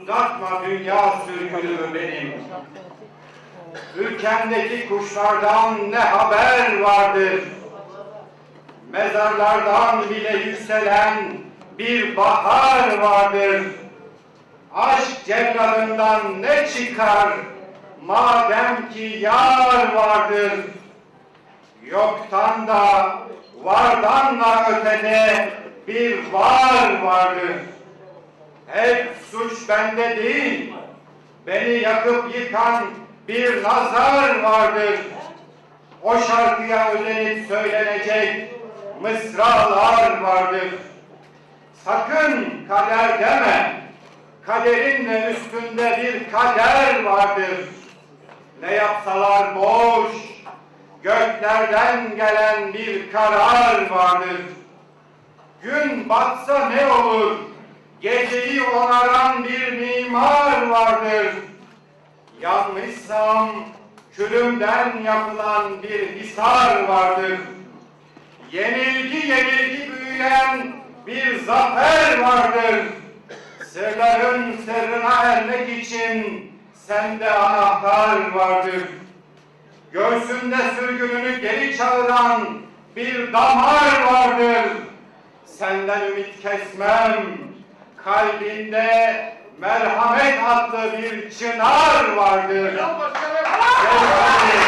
Uzatma dünya sürgünü benim. Ülkemdeki kuşlardan ne haber vardır? Mezarlardan bile yükselen bir bahar vardır. Aşk celladından ne çıkar? Madem ki yar vardır. Yoktan da vardan da ötede bir var vardır. Hep suç bende değil, beni yakıp yıkan bir nazar vardır. O şarkıya özenip söylenecek mısralar vardır. Sakın kader deme, kaderin de üstünde bir kader vardır. Ne yapsalar boş, göklerden gelen bir karar vardır. Gün batsa ne olur, geceyi onaran bir mimar vardır. Yanmışsam külümden yapılan bir hisar vardır. Yenilgi yenilgi büyüyen bir zafer vardır. Sırların sırrına ermek için sende anahtar vardır. Göğsünde sürgününü geri çağıran bir damar vardır. Senden ümit kesmem. Kalbinde merhamet adlı bir çınar vardır. Ya başkanım.